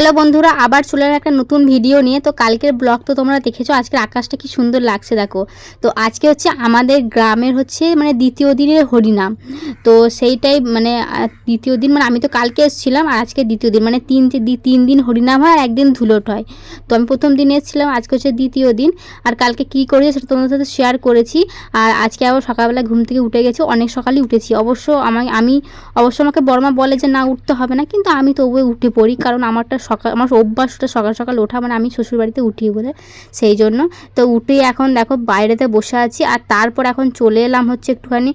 Hello বন্ধুরা, আবার চলে একটা নতুন ভিডিও নিয়ে। তো কালকের ব্লগ তো তোমরা দেখেছ, আজকের আকাশটা কি সুন্দর লাগছে দেখো। তো আজকে হচ্ছে আমাদের গ্রামের হচ্ছে মানে দ্বিতীয় দিনের হরিনাম। তো সেইটাই মানে দ্বিতীয় দিন মানে আমি তো কালকে এসেছিলাম আর আজকে দ্বিতীয় দিন। মানে তিন তিন দিন হরিনাম হয় আর একদিন ধুলোট হয়। তো আমি প্রথম দিন এসেছিলাম, আজকে হচ্ছে দ্বিতীয় দিন। আর কালকে কী করেছি সেটা তোমাদের সাথে শেয়ার করেছি। আর আজকে আবার সকালবেলা ঘুম থেকে উঠে গেছি, অনেক সকালেই উঠেছি। অবশ্য আমি, অবশ্য আমাকে বর্মা বলে যে না, উঠতে হবে না। কিন্তু আমি তবুও উঠে পড়ি, কারণ আমারটা সকাল, আমার অভ্যাসটা সকাল সকাল ওঠা মানে আমি শ্বশুরবাড়িতে উঠি বলে, সেই জন্য। তো উঠে এখন দেখো বাইরেতে বসে আছি, আর তারপর এখন চলে এলাম হচ্ছে একটুখানি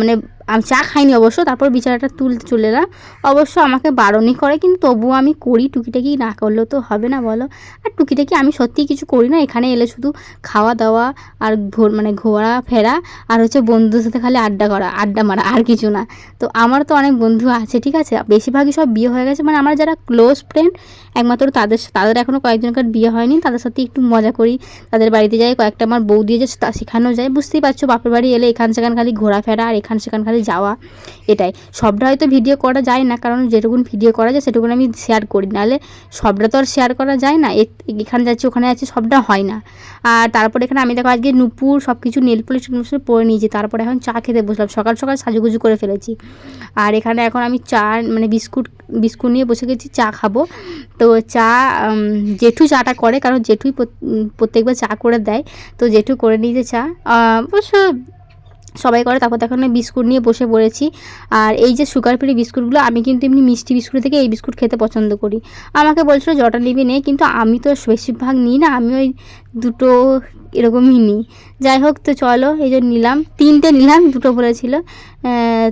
মানে আমি চা খাইনি অবশ্য, তারপর বিছানাটা তুলতে চলে এলাম। অবশ্য আমাকে বারণই করে, কিন্তু তবুও আমি করি, টুকিটাকি না করলেও তো হবে না বলো। আর টুকিটাকি আমি সত্যিই কিছু করি না, এখানে এলে শুধু খাওয়া দাওয়া আর ঘোর মানে ঘোরা ফেরা আর হচ্ছে বন্ধুদের সাথে খালি আড্ডা করা, আড্ডা মারা, আর কিছু না। তো আমার তো অনেক বন্ধু আছে, ঠিক আছে? বেশিরভাগই সব বিয়ে হয়ে গেছে মানে আমার যারা ক্লোজ ফ্রেন্ড একমাত্র তাদের তাদের এখনও কয়েকজনকার বিয়ে হয়নি। তাদের সাথে একটু মজা করি, তাদের বাড়িতে যাই, কয়েকটা আমার বউ দিয়ে যে শেখানো যায়। বুঝতেই পারছ, বাপের বাড়ি এলে এখান সেখান খালি ঘোরাফেরা আর এখান সেখান খালি যাওয়া, এটাই। সবটা হয়তো ভিডিও করা যায় না, কারণ যেটুকুন ভিডিও করা যায় সেটুকুন আমি শেয়ার করি। নাহলে সবটা তো আর শেয়ার করা যায় না এখানে যাচ্ছি, ওখানে যাচ্ছি, সবটা হয় না। আর তারপরে এখানে আমি দেখো আজকে নুপুর সব কিছু নেল পলিশ পরে নিয়েছি, তারপরে এখন চা খেতে বসলাম, সকাল সকাল সাজুগুজু করে ফেলেছি। আর এখানে এখন আমি চা মানে বিস্কুট বিস্কুট নিয়ে বসে গেছি, চা খাব। তো চা জেঠু চাটা করে, কারণ জেঠুই প্রত্যেকবার চা করে দেয়। তো জেঠু করে নিয়েছে চা অবশ্য সবাই করে, তারপর দেখো আমি বিস্কুট নিয়ে বসে পড়েছি। আর এই যে সুগার ফ্রি বিস্কুটগুলো, আমি কিন্তু এমনি মিষ্টি বিস্কুট থেকে এই বিস্কুট খেতে পছন্দ করি। আমাকে বলছিল, জটা নিবি নে। কিন্তু আমি তো বেশিরভাগ নিই না, আমি ওই দুটো এরকমই নিই। যাই হোক, তো চলো, এই যে নিলাম। তিনটে নিলাম, দুটো বলেছিল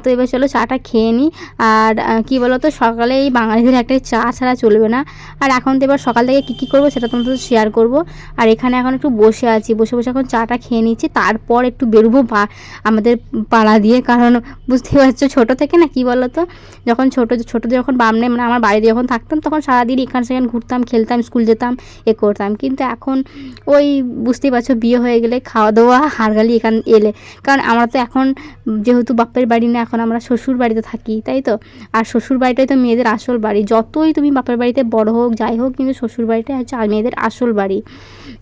তো এবার চলো চাটা খেয়ে নিই আর কি বলো তো সকালে এই বাঙালিদের একটা চা ছাড়া চলবে না। আর এখন তো এবার সকাল থেকে কী কী করব সেটা তোমাদের শেয়ার করব। আর এখানে এখন একটু বসে আছি, বসে বসে এখন চাটা খেয়ে নিচ্ছি। তারপর একটু বেরোবো আমাদের পাড়া দিয়ে। কারণ, বুঝতেই পারছ, ছোটো থেকে না, কি বলো তো যখন ছোটো ছোটো যখন বামনে মানে আমার বাড়িতে যখন থাকতাম, তখন সারাদিন এখান সেখান ঘুরতাম, খেলতাম, স্কুল যেতাম, এ করতাম। কিন্তু এখন ওই, বুঝতেই পারছ বিয়ে হয়ে গেলে খাওয়া দাওয়া হারগালি এখান এলে। কারণ আমরা তো এখন যেহেতু বাপের বাড়ি না, এখন আমরা শ্বশুর বাড়িতে থাকি, তাই তো? আর শ্বশুর বাড়িটাই তো মেয়েদের আসল বাড়ি। যতই তুমি বাপের বাড়িতে বড় হোক, যাই হোক, কিন্তু শ্বশুর বাড়িটাই হচ্ছে আর মেয়েদের আসল বাড়ি।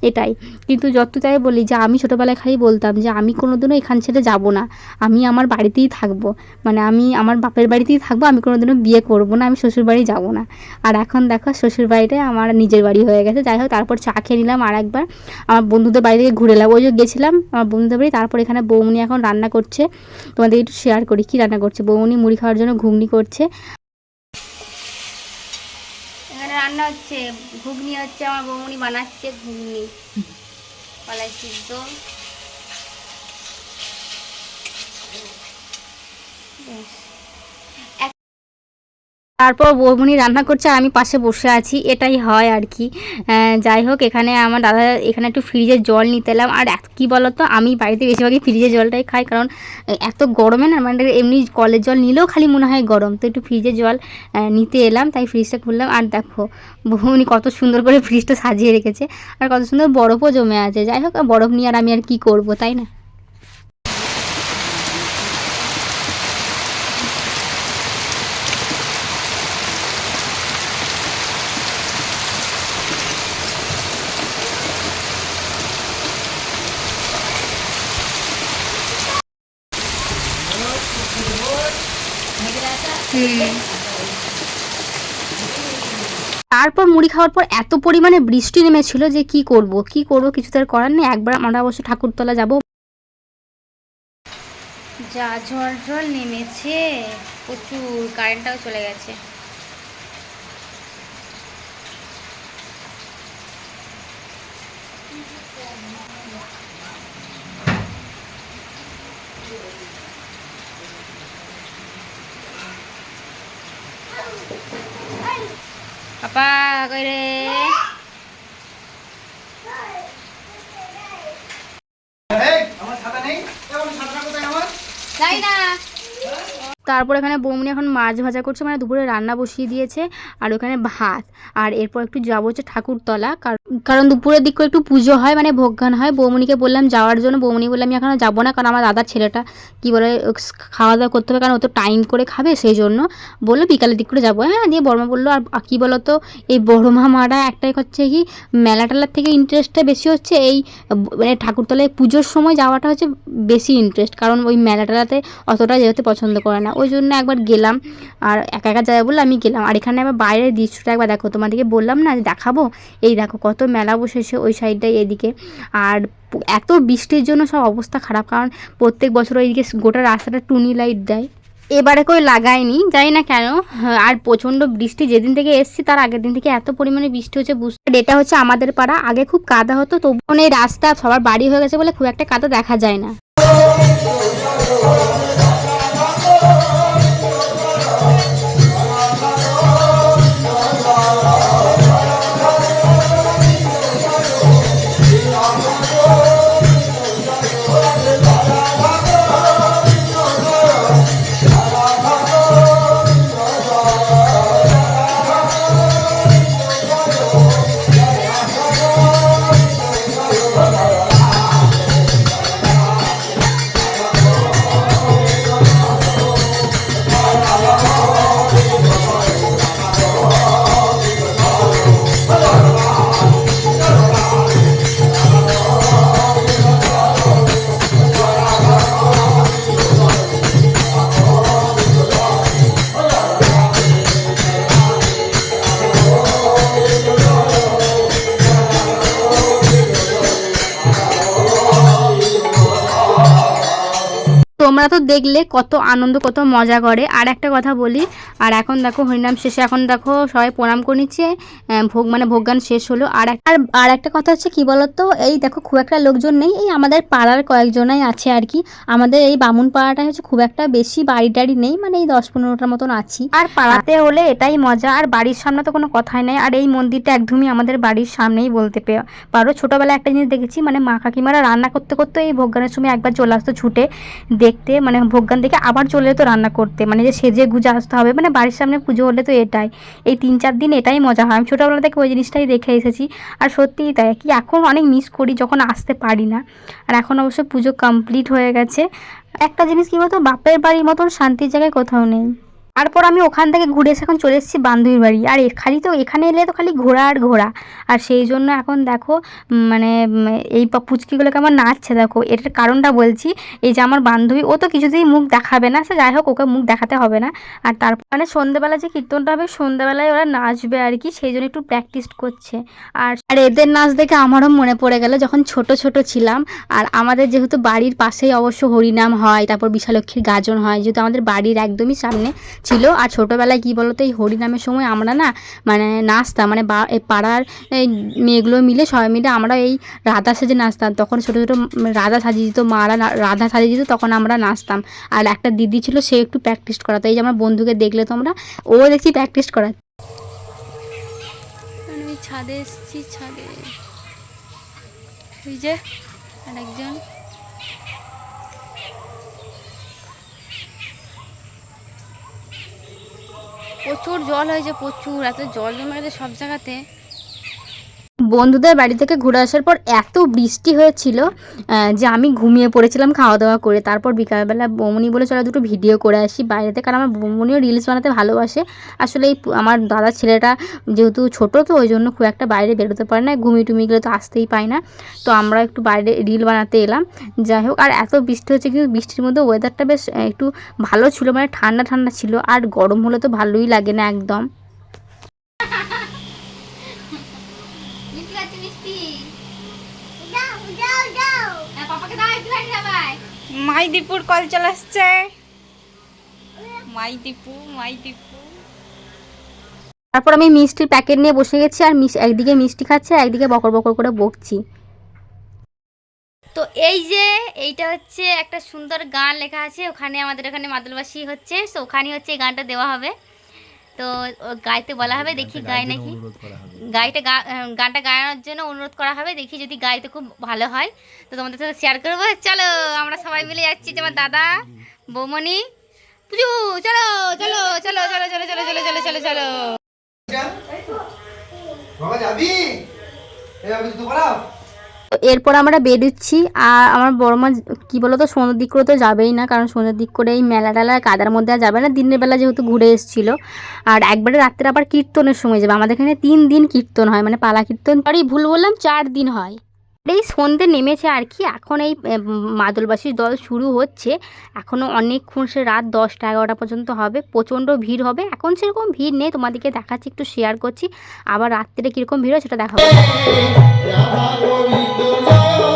এটাই। কিন্তু যত তাই বলি যে, আমি ছোটোবেলায় খালি বলতাম যে, আমি কোনোদিনও এখান ছেড়ে যাব না। আমি আমার বাড়িতেই থাকব। মানে আমি আমার বাপের বাড়িতেই থাকব, আমি কোনোদিনও বিয়ে করব না, আমি শ্বশুর বাড়ি যাব না। আর এখন দেখো, শ্বশুর বাড়িটাই আমার নিজের বাড়ি হয়ে গেছে। যাই হোক, তারপর চা খেয়ে নিলাম আর একবার আমার বন্ধুদের বাড়ি থেকে ঘুরে এলাম ওই যে গেছিলাম আমার বন্ধুদের বাড়ি, তারপর এখানে বৌমনি এখন রান্না করছে। তোমাদের একটু শেয়ার করি, কি রান্না করছে? বৌমনি মুড়ি খাওয়ার জন্য ঘুগনি করছে। এখানে রান্না হচ্ছে, ঘুগনি হচ্ছে, আমার বৌমনি বানাচ্ছে ঘুগনি। সিদ্ধ। তারপর বৌমনি রান্না করছে আমি পাশে বসে আছি, এটাই হয় আর কি। যাই হোক, এখানে আমার দাদা এখানে একটু ফ্রিজের জল নিতে এলাম। আর কি বলতো, আমি বাড়িতে বেশিরভাগই ফ্রিজের জলটাই খাই, কারণ এত গরমে না মানে এমনি কলের জল নিলেও খালি মনে হয় গরম। তো একটু ফ্রিজের জল নিতে এলাম, তাই ফ্রিজটা খুললাম। আর দেখো বৌমনি কত সুন্দর করে ফ্রিজটা সাজিয়ে রেখেছে। আর কত সুন্দর বরফও জমে আছে। যাই হোক, বরফ নিয়ে আর আমি আর কি করব, তাই না? তারপর মুড়ি খাওয়ার পর এত পরিমাণে বৃষ্টি নেমেছিল যে কি করব? কি করব? কিছু তো আর করার নেই। একবার আমরা অবশ্য ঠাকুরতলা যাব। যা ঝড় ঝড় নেমেছে, প্রচুর কারেন্টটাও চলে গেছে। পাপা কই রে? কইরে না। তারপর এখানে বৌমনি এখন মাছ ভাজা করছে মানে দুপুরে রান্না বসিয়ে দিয়েছে আর ওখানে ভাত। আর এরপর একটু যাব হচ্ছে ঠাকুরতলা কার কারণ দুপুরের দিক করে একটু পুজো হয় মানে ভোগগান হয়। বৌমনিকে বললাম, যাওয়ার জন্য। বৌমনি বললাম আমি এখনও যাব না, কারণ আমার দাদার ছেলেটা কি বলে খাওয়া দাওয়া করতে হবে, কারণ ও তো টাইম করে খাবে সেই জন্য বলল, বিকালের দিক করে যাব। হ্যাঁ দিয়ে বড়মা বলল, আর কী বলো তো এই বড়মা মারা একটাই হচ্ছে কি, মেলা টেলার থেকে ইন্টারেস্টটা বেশি হচ্ছে, এই মানে ঠাকুরতলায় পুজোর সময় যাওয়াটা হচ্ছে বেশি ইন্টারেস্ট কারণ ওই মেলা টেলাতে অতটা যেতে পছন্দ করে না। ওই জন্য একবার গেলাম, আর একা একা যাবে বলে আমি গেলাম। আর এখানে আবার বাইরের দৃশ্যটা একবার দেখো, তোমাদেরকে বললাম না দেখাবো? এই দেখো কত মেলা বসেছে ওই সাইডটায় এদিকে। আর এত বৃষ্টির জন্য সব অবস্থা খারাপ কারণ প্রত্যেক বছর ওইদিকে গোটা রাস্তাটা টুনি লাইট দেয়। এবারে কই লাগায়নি জানি না কেন। হ্যাঁ, আর প্রচণ্ড বৃষ্টি যেদিন থেকে এসছি তার আগের দিন থেকে এত পরিমাণে বৃষ্টি হচ্ছে বুঝতে এটা হচ্ছে আমাদের পাড়া আগে খুব কাদা হতো তবু এই রাস্তা সবার বাড়ি হয়ে গেছে বলে খুব একটা কাদা দেখা যায় না। Oh, তোমরা তো দেখলে কত আনন্দ, কত মজা করে। আর একটা কথা বলি, আর এখন দেখো হরিনাম শেষে, এখন দেখো সবাই প্রণাম করে নিচ্ছে ভোগ মানে ভোগগান শেষ হলো। আর আর আর একটা কথা হচ্ছে কি বলতো, এই দেখো খুব একটা লোকজন নেই, এই আমাদের পাড়ার কয়েকজনাই আছে আর কি। আমাদের এই বামুন পাড়াটা হচ্ছে খুব একটা বেশি বাড়ি টাড়ি নেই মানে এই দশ পনেরোটার মতন আছি। আর পাড়াতে হলে এটাই মজা, আর বাড়ির সামনে তো কোনো কথাই নেই। আর এই মন্দিরটা একদমই আমাদের বাড়ির সামনেই বলতে পারো। ছোটোবেলায় একটা জিনিস দেখেছি মানে মা কাকিমারা রান্না করতে করতে এই ভোগগানের সময় একবার চলে আসতো ছুটে দেখতে মানে ভোগগান দেখে আবার চলে যেত রান্না করতে। মানে যে সেজে গুজে আসতে হবে মানে বাড়ির সামনে পুজো হলে তো এটাই। এই তিন চার দিন এটাই মজা হয়। আমি ছোটোবেলা থেকে ওই জিনিসটাই দেখে এসেছি। আর সত্যিই তাই, কি এখন অনেক মিস করি যখন আসতে পারি না। আর এখন অবশ্য পুজো কমপ্লিট হয়ে গেছে। একটা জিনিস কী বলতো? বাপের বাড়ির মতন শান্তির জায়গায় কোথাও নেই। তারপর আমি ওখান থেকে ঘুরে এসে এখন চলে এসেছি বান্ধবীর বাড়ি। আর খালি তো এখানে এলে তো খালি ঘোরা আর ঘোরা। আর সেই জন্য এখন দেখো মানে এই পুচকিগুলোকে আমার নাচছে, দেখো। এটার কারণটা বলছি, এই যে আমার বান্ধবী, ও তো কিছুতেই মুখ দেখাবে না, সে যাই হোক, ওকে মুখ দেখাতে হবে না। আর তারপর মানে সন্ধ্যেবেলা যে কীর্তনটা হবে সন্ধ্যেবেলায় ওরা নাচবে আর কি, সেই জন্য একটু প্র্যাকটিস করছে। আর আর এদের নাচ দেখে আমারও মনে পড়ে গেল, যখন ছোট ছোট ছিলাম। আর আমাদের যেহেতু বাড়ির পাশেই অবশ্য হরিনাম হয়, তারপর বিশালক্ষীর গাজন হয়, যেহেতু আমাদের বাড়ির একদমই সামনে ছিল। আর ছোটোবেলায় কী বলতো, এই হরিনামের সময় আমরা না মানে নাচতাম মানে বা, এই পাড়ার এই মেয়েগুলো মিলে সবাই মিলে আমরা এই রাধা সেজে নাচতাম। তখন ছোটো ছোটো রাধা সাজিয়ে দিত, মারা রাধা সাজিয়ে দিত, তখন আমরা নাচতাম। আর একটা দিদি ছিল, সে একটু প্র্যাকটিস করাতো। এই যে আমার বন্ধুকে দেখলে তোমরা, ও দেখছি প্র্যাকটিস করা ছাদে এসেছি, ছাদে। ওই যে আরেকজন। প্রচুর জল হয়েছে প্রচুর এত জল জমে গেছে সব জায়গাতে। বন্ধুদের বাড়ি থেকে ঘুরে আসার পর এত বৃষ্টি হয়েছিল যে আমি ঘুমিয়ে পড়েছিলাম খাওয়া দাওয়া করে। তারপর বিকালবেলা বৌমনি বলে, চলো দুটো ভিডিও করে আসি। বাইরেতে কারণ আমার বৌমনিও রিলস বানাতে ভালোবাসে। আসলে এই আমার দাদা ছেলেটা যেহেতু ছোট, তো ওই জন্য খুব একটা বাইরে বেরোতে পারে না, ঘুমিয়ে টুমিয়ে গেলে তো আসতেই পায় না। তো আমরা একটু বাইরে রিল বানাতে এলাম। যাই হোক, আর এত বৃষ্টি হচ্ছে কিন্তু বৃষ্টির মধ্যে ওয়েদারটা বেশ একটু ভালো ছিল মানে ঠান্ডা ঠান্ডা ছিল, আর গরম হলে তো ভালোই লাগে না একদম। মিষ্টি আছে মিষ্টি দাও দাও দাও পাপাকে দাও একটু খাই সবাই মাই দীপুর কল চলে আসছে মাই দীপু মাই দীপু তারপর আমি মিষ্টির প্যাকেট নিয়ে বসে গেছি আর মিস একদিকে মিষ্টি খাচ্ছে আর একদিকে বকর বকর করে বকছি। তো এই যে এইটা হচ্ছে একটা সুন্দর গান লেখা আছে ওখানে আমাদের ওখানে মাদলবাসী হচ্ছে তো ওখানে হচ্ছে এই গানটা দেওয়া হবে। তো গাইতে বলা হবে দেখি গায় নাকি? গাইটা গা- গানটা গাওয়ানোর জন্য অনুরোধ করা হবে দেখি যদি গাইতে খুব ভালো হয়। তো তোমাদের সাথে শেয়ার করব। চলো আমরা সবাই মিলে যাচ্ছি যে আমার দাদা বৌমণি। পুজো চলো চলো চলো চলো চলো চলো চলো চলো চলো চলো। বাবা যাবি? এরপর আমরা বেরোচ্ছি, আর আমার বড় মা কী বলো তো সন্ধ্যের দিক করে তো যাবেই না, কারণ সন্ধ্যের দিক করে এই মেলা টেলা কাদার মধ্যে আর যাবে না, দিনের বেলা যেহেতু ঘুরে এসেছিল। আর একবারে রাত্রে আবার কীর্তনের সময় যাবে। আমাদের এখানে তিন দিন কীর্তন হয় মানে পালা কীর্তন। সরি, ভুল বললাম, চার দিন হয়। এই সন্ধে নেমেছে আর কি। এখন এই মাদলবাসীর দল শুরু হচ্ছে। এখনও অনেকক্ষণ সে রাত দশটা এগারোটা পর্যন্ত হবে। প্রচণ্ড ভিড় হবে। এখন সেরকম ভিড় নেই। তোমাদেরকে দেখাচ্ছি, একটু শেয়ার করছি। আবার রাত্রে কীরকম ভিড় হয় সেটা দেখাবো। জয়।